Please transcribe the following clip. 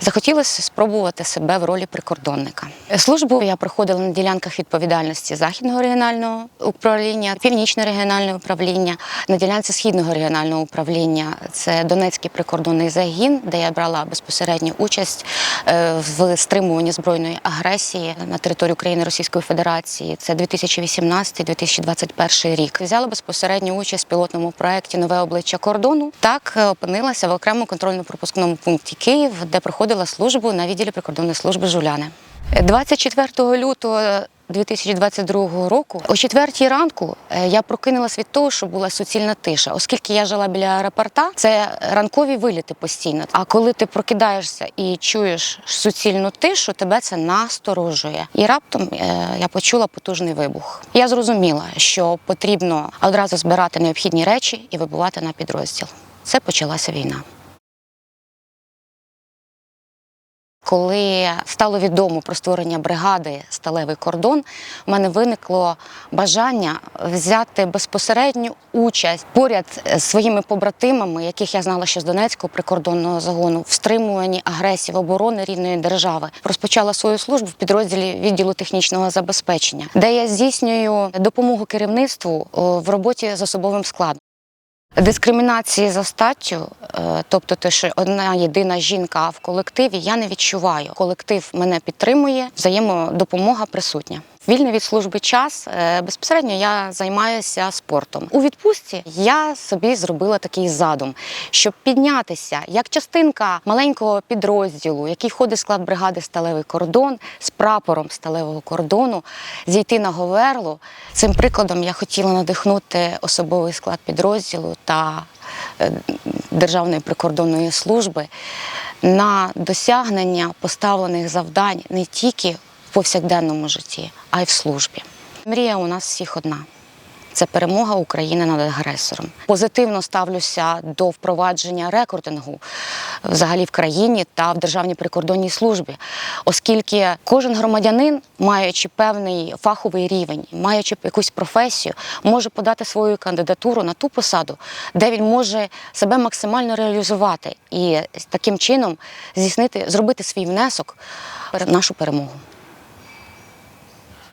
захотілося спробувати себе в ролі прикордонника. Службу я проходила на ділянках відповідальності Західного регіонального управління, Північне регіональне управління, на ділянці Східного регіонального управління це Донецький прикордонний загін, де я брала безпосередню участь е, в стримуванні збройної агресії на території України Російської Федерації. Це 2018-2021 рік. Взяла безпосередню участь в пілотному проєкті Нове обличчя кордону. Так е, опинилася в окремому контрольно-пропускному пункті Київ, де проходила службу на відділі прикордонної служби Жуляни. 24 лютого 2022 року о четвертій ранку е, я прокинулась від того, що була суцільна тиша, оскільки я жила біля аеропорта, це ранкові виліти постійно. А коли ти прокидаєшся і чуєш суцільну тишу, тебе це насторожує. І раптом е, я почула потужний вибух. Я зрозуміла, що потрібно одразу збирати необхідні речі і вибувати на підрозділ. Це почалася війна. Коли стало відомо про створення бригади Сталевий кордон, у мене виникло бажання взяти безпосередню участь поряд з своїми побратимами, яких я знала ще з Донецького прикордонного загону, в стримуванні агресії в оборони рідної держави. Розпочала свою службу в підрозділі відділу технічного забезпечення, де я здійснюю допомогу керівництву в роботі з особовим складом. Дискримінації за статтю, е, тобто те, що одна єдина жінка в колективі, я не відчуваю. Колектив мене підтримує, взаємодопомога присутня. Вільний від служби час е, безпосередньо я займаюся спортом. У відпустці я собі зробила такий задум, щоб піднятися як частинка маленького підрозділу, який входить в склад бригади Сталевий кордон з прапором сталевого кордону, зійти на Говерлу. Цим прикладом я хотіла надихнути особовий склад підрозділу та е, Державної прикордонної служби на досягнення поставлених завдань не тільки повсякденному житті, а й в службі. Мрія у нас всіх одна. Це перемога України над агресором. Позитивно ставлюся до впровадження рекордингу взагалі в країні та в державній прикордонній службі, оскільки кожен громадянин, маючи певний фаховий рівень, маючи якусь професію, може подати свою кандидатуру на ту посаду, де він може себе максимально реалізувати і таким чином здійснити, зробити свій внесок в нашу перемогу.